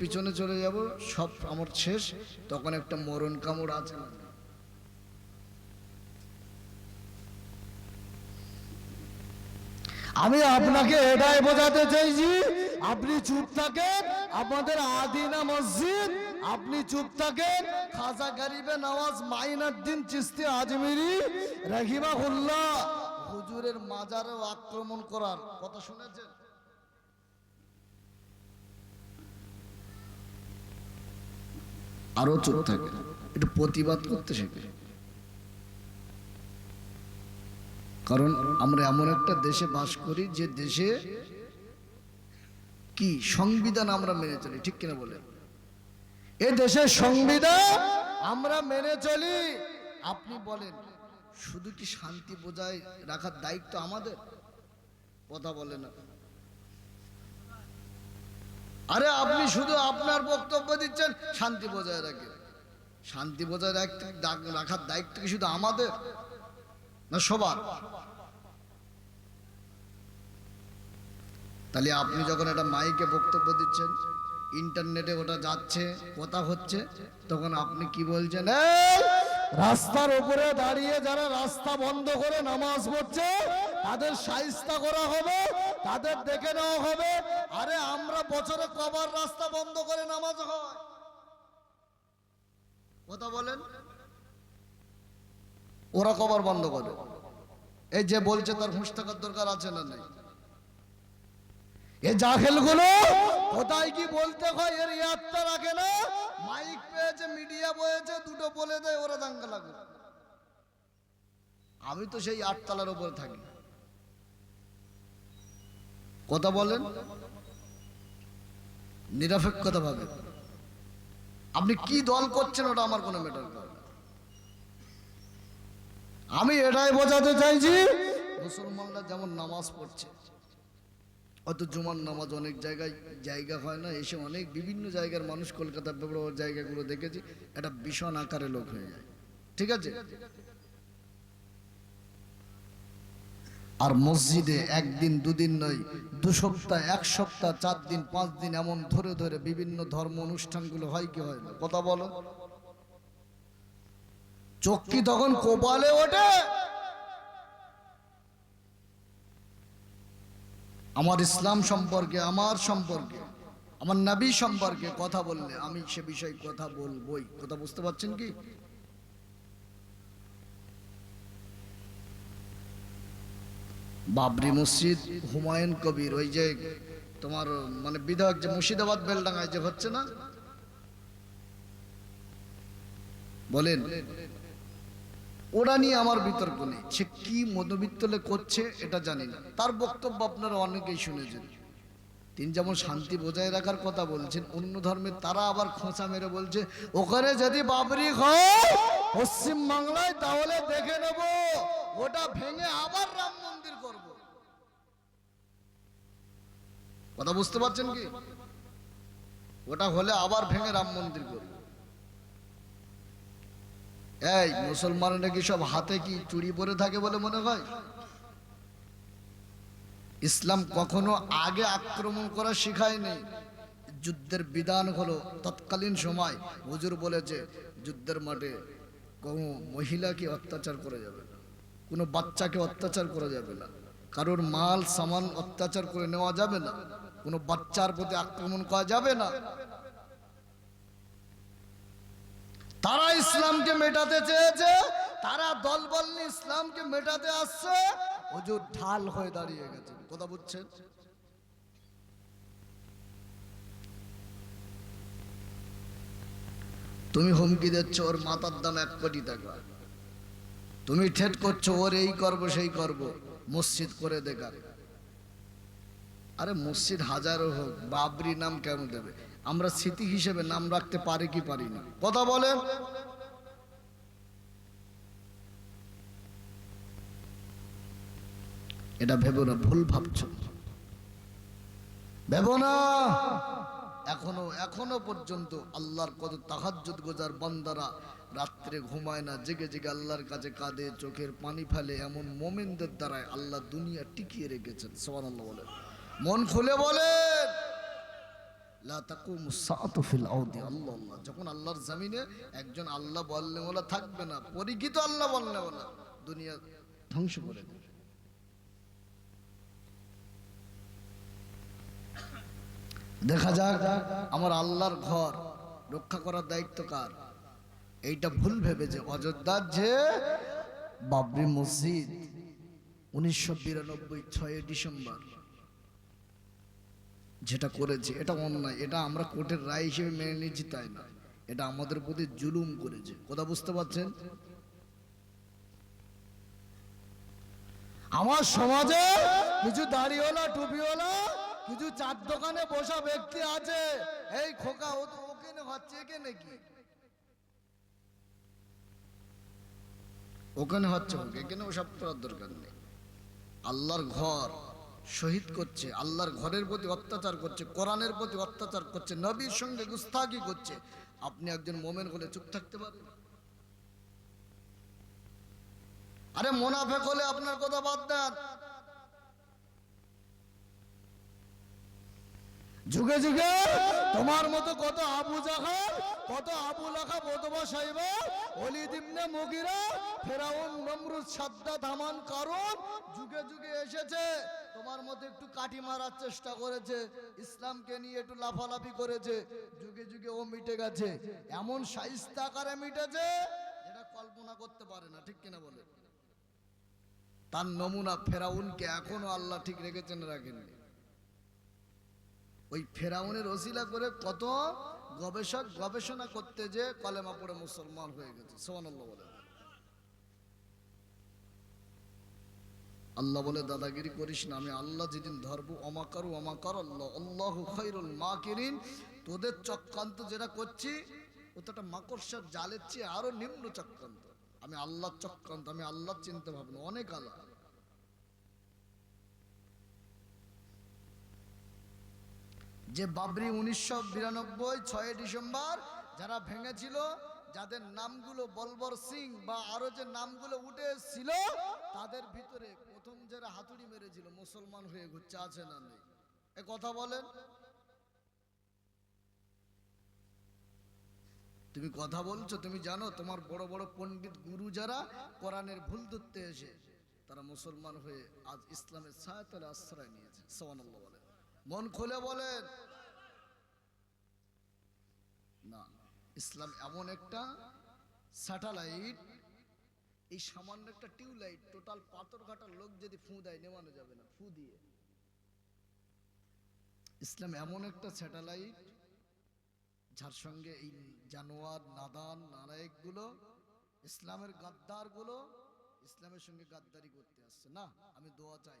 পিছনে চলে যাব, সব আমার শেষ, তখন একটা মরণ কামড় আছে আমি আপনাকে এটাই বোঝাতে চাইছি, আপনি চুপ থাকেন, আমাদের আদিনা মসজিদ, আপনি চুপ থাকেন, খাজা গরিবে নওয়াজ মাইনাদ্দিন চিস্তি আজমিরি, রহিমাহুল্লাহ, হুজুরের মাজারেও আক্রমণ করার কথা শুনেছেন? আরও চুপ থাকে, একটু প্রতিবাদ করতে শেখে। কারণ আমরা এমন একটা দেশে বাস করি যে দেশে কি সংবিধান আমরা মেনে চলি, ঠিক কিনা বলে এ দেশের সংবিধান আমরা মেনে চলি। আপনি বলেন, শুধু কি শান্তি বোঝায় রাখার দায়িত্ব আমাদের? কথা বলে না। আরে আপনি শুধু আপনার বক্তব্য দিচ্ছেন, শান্তি বজায় রাখে শান্তি বজায় রাখতে রাখার দায়িত্ব কি শুধু আমাদের? না সবার? তাহলে আপনি যখন একটা মাইকে বক্তব্য দিচ্ছেন, ইন্টারনেটে ওটা যাচ্ছে, কথা হচ্ছে, তখন আপনি কি বলছেন? রাস্তার উপরে দাঁড়িয়ে যারা রাস্তা বন্ধ করে নামাজ পড়ছে, তাদের সাহিস্তা করা হবে তাদের দেখে নেওয়া হবে। আরে, আমরা বছরে কবার রাস্তা বন্ধ করে নামাজ হয়। কথা বলেন? ওরা কবার বন্ধ করে। এই যে বলছে, তার হুঁশ থাকার দরকার আছে না নেই? এ জাহেলগুলো কোথায় কি বলতে হয়, এর রাখে না মাইক পেয়েছে, মিডিয়া বয়েছে, দুটো বলে দেয়, ওরা দাঙ্গা লাগে আমি তো সেই আটতলার উপরে থাকি। কথা বলেন। নিরপেক্ষতা ভাবে আপনি কি দল করছেন ওটা আমার কোনো ম্যাটার করে আমি এটাই বোঝাতে চাইছি, মুসলমানরা যেমন নামাজ পড়ছে, অত জুমার নামাজ অনেক জায়গায় জায়গা হয় না, এসে অনেক বিভিন্ন জায়গার মানুষ কলকাতার বড় জায়গাগুলো দেখেছি, একটা ভীষণ আকারে লোক হয়ে যায়। ঠিক আছে? আর মসজিদে একদিন, দুদিন নয়, দু সপ্তাহ, এক সপ্তাহ, চার দিন, পাঁচ দিন এমন ধরে ধরে বিভিন্ন ধর্ম অনুষ্ঠানগুলো হয় কি হয় না? কথা বলো। চোখ কি তখন কোপালে ওঠে? আমার ইসলাম সম্পর্কে, আমার সম্পর্কে, আমার নবী সম্পর্কে কথা বললে আমি সে বিষয়ে কথা বলবই। কথা বুঝতে পারছেন কি? বাবরি মসজিদ, হুমায়ুন কবির, ওই যে তোমার মানে বিধায়ক যে মুর্শিদাবাদ বেলডাঙ্গায় যে হচ্ছে না? বলেন ওটা নিয়ে আমার বিতর্ক নেই। সে কি মনোবিত্তলে করছে এটা জানি না। তার বক্তব্য আপনারা অনেকেই শুনেছেন। তিনি যেমন শান্তি বজায় রাখার কথা বলছেন, অন্য ধর্মে তারা আবার খোঁচা মেরে বলছে, ওখানে যদি বাবরি হয় পশ্চিম বাংলায় তাহলে দেখে নেব। ওটা ভেঙে আবার রাম মন্দির করব কথা বুঝতে পারছেন কি? ওটা হলে আবার ভেঙে রাম মন্দির করব এই, মুসলমানের নাকি সব হাতে কি চুড়ি পরে থাকে বলে মনে হয়? ইসলাম কখনো আগে আক্রমণ করা শেখায়নি। যুদ্ধের বিধান হলো তৎকালীন সময় হুজুর বলেছে যুদ্ধের মাঠে কোনো মহিলাকে অত্যাচার করা যাবে না, কোনো বাচ্চাকে অত্যাচার করা যাবে না। কারোর মাল, সামান অত্যাচার করে নেওয়া যাবে না। কোনো বাচ্চার প্রতি আক্রমণ করা যাবে না। তারা ইসলামকে মেটাতে চেয়েছে, তারা দলবল নিয়ে ইসলামকে মেটাতে আসছে। হুজুর ঢাল হয়ে দাঁড়িয়ে গেছে। কথা বুঝছেন? তুমি হুমকি দিচ্ছ, ওর মাথার দাম এক কোটি টাকা। তুমি ঠেট করছ, ওর এই করব, সেই করব। মসজিদ করে দেখার আরে মসজিদ হাজারো হোক, বাবরি নাম কেন দেবে? আমরা স্মৃতি হিসেবে নাম রাখতে পারি কি পারি না? কথা বলেন। এটা ভেবো না, ভুল ভাবছ। ভেবো না। এখনও এখনও পর্যন্ত আল্লাহর কত তাহাজ্জুদ গোজার বান্দারা রাত্রে ঘুমায় না, জেগে জেগে আল্লাহর কাছে কাঁদে, চোখের পানি ফেলে, এমন মোমেনদের দ্বারায় আল্লাহ দুনিয়া টিকিয়ে রেখেছেন। সোমান আল্লাহ বলেন। মন খুলে বলেন যখন আল্লাহর জমিনে একজন আল্লাহ বলনেওয়ালা থাকবে না পরিচিত আল্লাহ বলনেওয়ালা, দুনিয়া ধ্বংস করে দেবে। দেখা যাক, আমার আল্লাহর ঘর রক্ষা করার দায়িত্ব কার? এইটা ভুল ভেবেছে অযোধ্যার যে বাবরি মসজিদ, উনিশশো ডিসেম্বর, যেটা করেছে, এটা অন্যায়, এটা আমরা কোর্টের রায় হিসেবে মেনে নিচ্ছি তাই না? এটা আমাদের প্রতি জুলুম করেছে। কথা বুঝতে পারছেন? আমার সমাজে কিছু দাড়িওয়ালা, টুপিওয়ালা কিছু চার দোকানে বসা ব্যক্তি আছে। এই খোকা, ও তো ওখানে হচ্ছে, এখানে কি? ওখানে হচ্ছে হোক এখানে ওসব করার দরকার নেই। আল্লাহর ঘর শহীদ করছে, আল্লাহর ঘরের প্রতি অত্যাচার করছে, কোরআনের প্রতি অত্যাচার করছে, নবীর সঙ্গে গুস্তাকি করছে। আপনি একজন মোমেন হলে চুপ থাকতে পারবেন? আরে মোনাফেক হলে আপনার কথা বাদ দেন। যুগে যুগে তোমার মতো কত আবু জাহাল, কত আবু লাখা বদমা সাইবা অলি দিমনে মুগিরা, ফেরাউন, নমরুদ সাদ্দা ধামান কারণ যুগে যুগে এসেছে। তোমার মতো একটু কাঠি মারার চেষ্টা করেছে, ইসলামকে নিয়ে একটু লাফালাফি করেছে, যুগে যুগে ও মিটে গেছে। এমন সাইস্তা আকারে মিটেছে যেটা কল্পনা করতে পারে না, ঠিক কিনা বলে? তার নমুনা ফেরাউনকে এখনও আল্লাহ ঠিক রেখেছেন রাখেননি। ওই ফেরাউনের ওসিলা করে কত গবেষক গবেষণা করতে যে কলেমা পড়ে মুসলমান হয়ে গেছে। বলে। আল্লাহ বলে, দাদাগিরি করিস না, আমি আল্লাহ যেদিন ধরবো অমাকারু অমাকার আল্লাহ আল্লাহ খৈরুল মা কিরিন তোদের চক্রান্ত যেটা করছি ও তো একটা মাকড়সার জালের চেয়ে আরও নিম্ন চক্রান্ত। আমি আল্লাহ চক্রান্ত, আমি আল্লাহ চিনতে ভাবনা অনেক আল্লাহ। যে বাবরি উনিশশো বিরানব্বই ছয় ডিসেম্বর যারা ভেঙেছিল, যাদের নামগুলো বলবর সিং বা আরও যে নামগুলো উঠে এসেছিল তাদের ভিতরে প্রথম যারা হাতুড়ি মেরেছিল, মুসলমান হয়ে ঘুরছে, আছে না নেই? এ কথা বলেন। তুমি কথা বলছো, তুমি জানো তোমার বড় বড় পণ্ডিত গুরু যারা কোরআনের ভুল ধরতে এসে, তারা মুসলমান হয়ে আজ ইসলামের ছায়াতলে আশ্রয় নিয়েছে। বলেন মন খুলে বলেন। না, ইসলাম এমন একটা স্যাটেলাইট, এই সামান্য একটা টিউবলাইট, টোটাল পাথরঘাটার লোক যদি ফু দেয়, নেমানো যাবে না, ফু দিয়ে। ইসলাম এমন একটা স্যাটেলাইট, যার সঙ্গে এই জানোয়ার, নাদান নালায়েকগুলো ইসলামের গাদ্দারগুলো ইসলামের সঙ্গে গাদ্দারি করতে আসছে। না, আমি দোয়া চাই।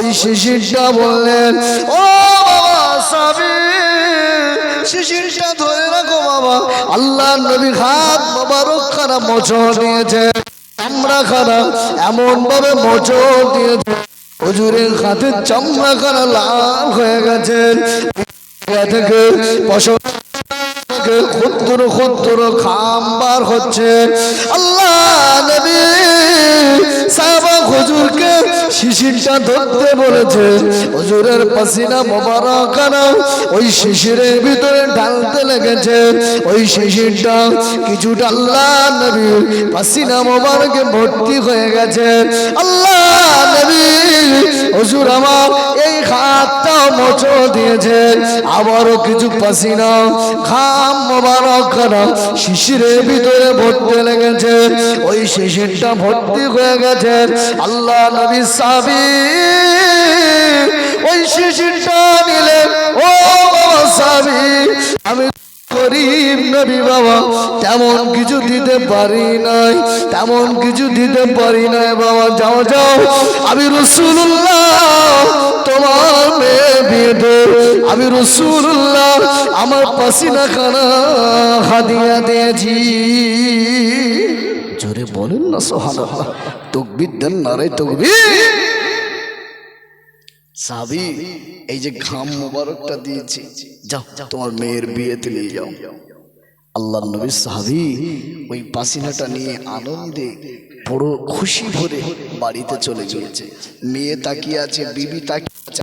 ওই শিশিরটা বললেন, ও বাবা সাবি শিশিরটা ধরে রাখো বাবা। আল্লাহ নবী হাত মোবারক খানা মোচড় দিয়েছে আমরা খানা এমন ভাবে মোচড় দিয়েছে। হুজুরের হাতে চামড়া খানা লাল হয়ে গেছে। থেকে ক্ষুদ্র ক্ষুদ্র খাম্বার হচ্ছে। আল্লাহ নবী সাহাবা হুজুরকে শিশিরটা ধরতে বলেছে। হুজুরের পাসিনা মোবারকানা ওই শিশিরের ভিতরে ঢালতে লেগেছে। ওই শিশিরটা কিছুটা আল্লাহ নবী পাসিনা মোবারকে ভর্তি হয়ে গেছে। আল্লাহ নবী, হুজুর আমার এই হাতটা মোচো দিয়েছে। আবারও কিছু পাসিনা খাম মোবারক করা শিশিরের ভিতরে ভর্তি লেগেছে। ওই শিশিরটা ভর্তি হয়ে গেছে। আল্লাহ নবী সাবি ওই শিশিরটা নিলে ও বাবা সাবি আমি গরিব নবী বাবা, তেমন কিছু দিতে পারি নাই, তেমন কিছু দিতে পারি নাই বাবা, যাও যাও, আমি রসুল্লাহ তোমার মেয়ে আমি রসুল্লাহ আমার পাসিনা খানা হাদিয়া দিয়েছি। বলেন না সোহানা তকবির দেন না রে, তকবির। সাবি, এই যে ঘাম মোবারকটা দিয়েছি, যাও, তোমার মেয়ের বিয়েতে নিয়ে যাও। আল্লাহ নবী সাহাবি ওই পাসিনাটা নিয়ে আনন্দে বড় খুশি ভরে বাড়িতে চলে গিয়েছে। মেয়ে তাকিয়ে আছে, বিবি তাকিয়ে আছে।